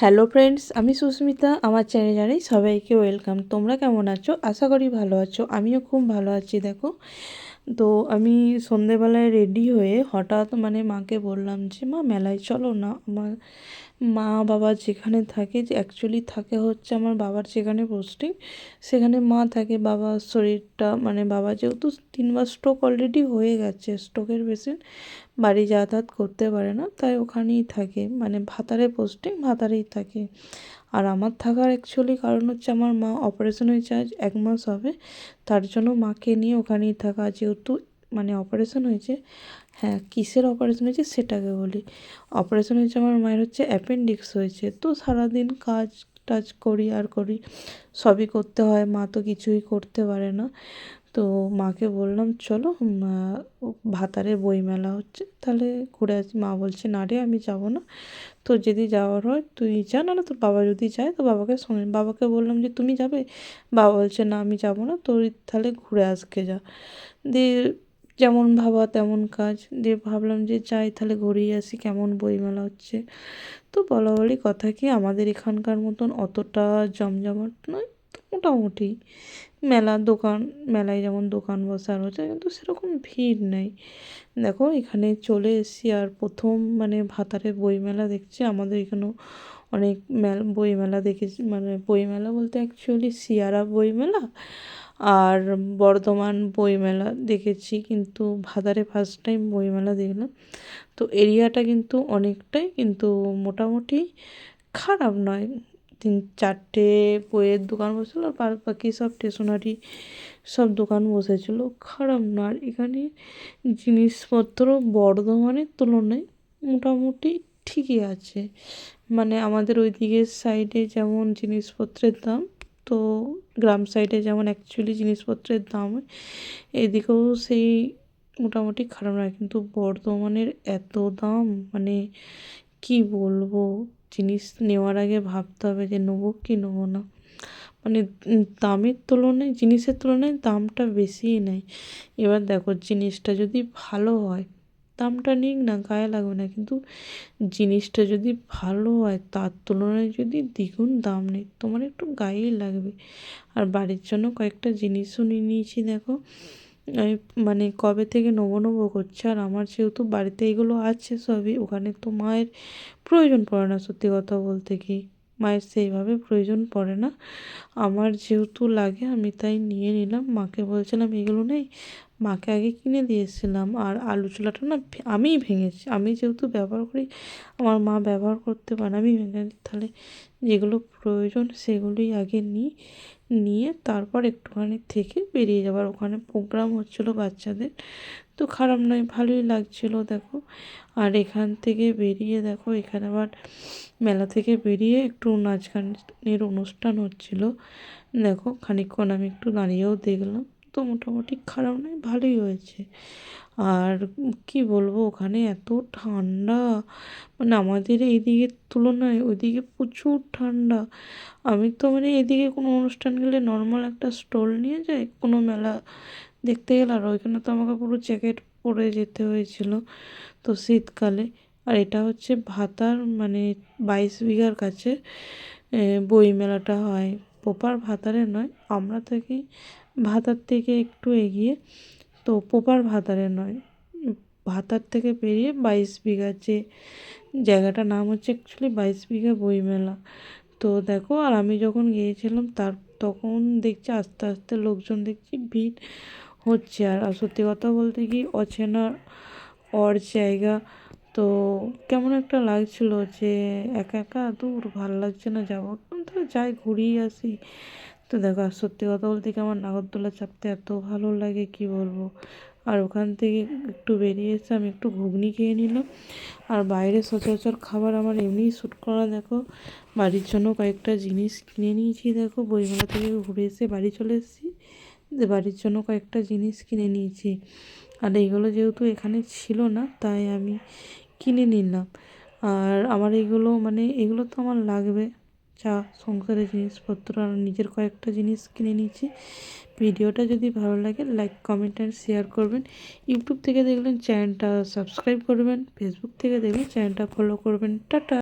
Hello friends আমি সুস্মিতা, আমার channel জানাই সবাইকে ওয়েলকাম তোমরা কেমন আছো? আশা করি ভালো আছো। আমিও খুব ভালো আছি, দেখো। তো আমি সন্ধেবেলায় রেডি হয়ে হঠাৎ মানে মাকে বললাম যে, মা, মেলায় চলো না। আমার মা বাবা যেখানে থাকে, যে অ্যাকচুয়ালি থাকে হচ্ছে আমার বাবার যেখানে পোস্টিং সেখানে মা থাকে বাবার শরীরটা মানে বাবা যেহেতু তিনবার স্ট্রোক অলরেডি হয়ে গেছে স্ট্রোকের পেশেন্ট বাড়ি যাতায়াত করতে পারে না, তাই ওখানেই থাকে মানে ভাতারে পোস্টিং ভাতারেই থাকে। আর আমার থাকার অ্যাকচুয়ালি কারণ হচ্ছে আমার মা অপারেশন হয়েছে আজ এক মাস হবে, তার জন্য মাকে নিয়ে ওখানেই থাকা, যেহেতু মানে অপারেশন হয়েছে হ্যাঁ কিসের অপারেশন হয়েছে সেটাকে বলি। অপারেশন হয়েছে আমার মায়ের হচ্ছে অ্যাপেন্ডিক্স হয়েছে, তো সারাদিন কাজ টাজ করি আর করি, সবই করতে হয়, মা তো কিছুই করতে পারে না। তো মাকে বললাম, চলো ভাতারে বইমেলা হচ্ছে, তাহলে ঘুরে আসি। মা বলছে, না রে, আমি যাব না। তো যদি যাওয়ার হয়, তুই যা না তোর বাবা যদি যায়, তো বাবাকে সঙ্গে বাবাকে বললাম যে, তুমি যাবে? বাবা বলছে, না, আমি যাব না, তোর তাহলে ঘুরে আসকে যা। দিয়ে যেমন ভাবা তেমন কাজ। দিয়ে ভাবলাম যে যাই, তাহলে ঘুরেই আসি কেমন বইমেলা হচ্ছে। তো বলা বলি কথা কি, আমাদের এখানকার মতন অতটা জমজমাট নয়, মোটামুটি। মেলা দোকান, মেলায় যেমন দোকান বসার হচ্ছে কিন্তু সেরকম ভিড় নেই। দেখো, এখানে চলে এসেছি আর প্রথম মানে ভাতারে বইমেলা দেখছি। আমাদের এখানেও অনেক মেলা, বইমেলা দেখেছি মানে বইমেলা বলতে অ্যাকচুয়ালি সিয়ারা বইমেলা আর বর্ধমান বইমেলা দেখেছি, কিন্তু ভাদারে ফার্স্ট টাইম বইমেলা দেখলাম। তো এরিয়াটা কিন্তু অনেকটাই কিন্তু মোটামুটি খারাপ নয়। তিন চারটে বইয়ের দোকান বসেছিলো, আর বাকি সব স্টেশনারি সব দোকান বসেছিলো। খারাপ না, আর এখানে জিনিসপত্র বর্ধমানের তুলনায় মোটামুটি ঠিকই আছে। মানে আমাদের ওই দিকের সাইডে যেমন জিনিসপত্রের দাম তো গ্রাম সাইডে যেমন অ্যাকচুয়ালি জিনিসপত্রের দাম, এদিকেও সেই মোটামুটি খারাপ নয়। কিন্তু বর্ধমানের এত দাম মানে কী বলব? জিনিস নেওয়ার আগে ভাবতে হবে যে নেব কি নেব না। মানে দামের তুলনায়, জিনিসের তুলনায় দামটা বেশিই নেয়। এবার দেখো, জিনিসটা যদি ভালো হয় দামটা নিক না, গায়ে লাগবে না। কিন্তু জিনিসটা যদি ভালো হয়, তার তুলনায় যদি দ্বিগুণ দাম নেয় তোমার একটু গায়েই লাগবে। আর বাড়ির জন্য কয়েকটা জিনিসও নিয়ে নিয়েছি, দেখো। আমি মানে কবে থেকে নেব নেব করছে, আর আমার যেহেতু বাড়িতে এগুলো আছে সবই, ওখানে তো মায়ের প্রয়োজন পড়ে না, সত্যি কথা বলতে কি। মায়ের সেইভাবে প্রয়োজন পড়ে না। আমার যেহেতু লাগে, আমি তাই নিয়ে নিলাম। মাকে বলছিলাম, এগুলো নেই মাকে আগে কিনে দিয়েছিলাম আর আলু চুলাটা না আমিই ভেঙেছি। আমি যেহেতু ব্যবহার করি, আমার মা ব্যবহার করতে পারে আমি ভেঙে তাহলে যেগুলো প্রয়োজন সেগুলোই আগে নিই, নিয়ে তারপর একটুখানি থেকে বেরিয়ে যাবার ওখানে প্রোগ্রাম হচ্ছিল বাচ্চাদের। তো খারাপ নয়, ভালোই লাগছিল, দেখো। আর এখান থেকে বেরিয়ে দেখো, এখানে আবার মেলা থেকে বেরিয়ে একটু নাচ গানের অনুষ্ঠান হচ্ছিল। দেখো, খানিকক্ষণ আমি একটু দাঁড়িয়েও দেখলাম। তো মোটামুটি খারাপ নয়, ভালোই হয়েছে। আর কি বলব, ওখানে এত ঠান্ডা মানে আমাদের এইদিকের তুলনায় ওইদিকে প্রচুর ঠান্ডা। আমি তো মানে এদিকে কোনো অনুষ্ঠান গেলে নর্মাল একটা স্টল নিয়ে যাই, কোনো মেলা দেখতে গেলে আর ওইখানে তো আমাকে পুরো জ্যাকেট পরে যেতে হয়েছিল তো শীতকালে। আর এটা হচ্ছে ভাতার মানে বাইশ বিঘার কাছে বই মেলাটা হয়। প্রপার ভাতারে নয়, আমরা থাকি ভাতার থেকে একটু এগিয়ে, তো প্রপার ভাতারে নয়। ভাতার থেকে বেরিয়ে বাইশ বিঘার যে জায়গাটার নাম হচ্ছে অ্যাকচুয়ালি বাইশ বিঘা বইমেলা। তো দেখো, আর আমি যখন গিয়েছিলাম, তার তখন দেখছি আস্তে আস্তে লোকজন দেখছি ভিড় হচ্ছে। আর সত্যি কথা বলতে কি অচেনা, অর জায়গা। তো কেমন একটা লাগছিল যে একা একা দূর, ভালো লাগছে না যাব। তো যাই, ঘুরিয়ে আসি। তো দেখো, আর সত্যি কথা বলতে কি আমার নাগরদোলা চাপতে এত ভালো লাগে, কি বলব? আর ওখান থেকে একটু বেরিয়ে এসে আমি একটু ঘুগনি খেয়ে নিলাম। আর বাইরে সচরাচর খাবার আমার এমনিই শ্যুট করা, দেখো। বাড়ির জন্য কয়েকটা জিনিস কিনে নিয়েছি, দেখো। বইমেলা থেকে ঘুরে এসে বাড়ি চলে এসেছি। যে বাড়ির জন্য কয়েকটা জিনিস কিনে নিয়েছি। আর এইগুলো যেহেতু এখানে ছিল না, তাই আমি কিনে নিলাম। আর আমার এগুলো মানে এগুলো তো আমার লাগবে। চা সংসারের জিনিসপত্র আর নিজের কয়েকটা জিনিস কিনে নিয়েছি। ভিডিওটা যদি ভালো লাগে লাইক কমেন্ট অ্যান্ড শেয়ার করবেন। ইউটিউব থেকে দেখলেন চ্যানেলটা সাবস্ক্রাইব করবেন। ফেসবুক থেকে দেখলেন চ্যানেলটা ফলো করবেন। টাটা!